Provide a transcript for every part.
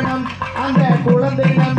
காரணம் அந்த குழந்தையிடம்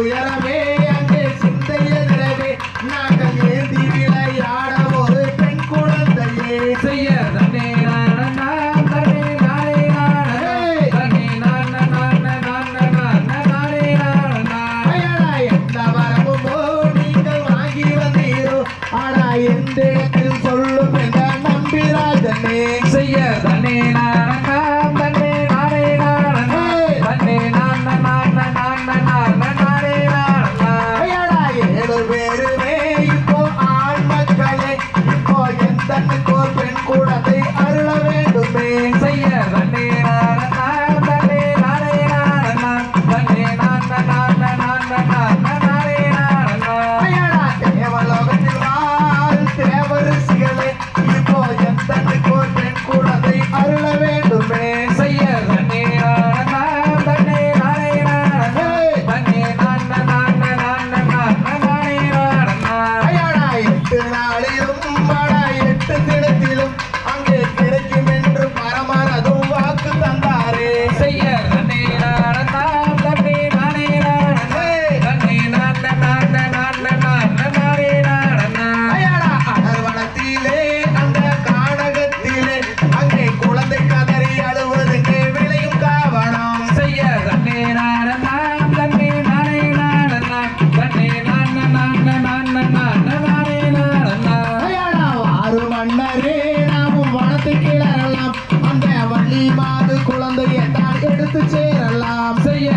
உயரமே அங்கே சிந்தை எதிரவே நாங்கள் ஏந்தி விளையாட ஒரு பெண் சொல்லும் என்ற நம்பிராஜனே செய்ய தனே நான் நாளிலும் நாமும் வனத்து கிளறலாம். அந்த வள்ளி மாது குழந்தையை தான் எடுத்து சேரலாம். செய்ய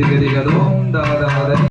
திகதிகளோம் தாதாத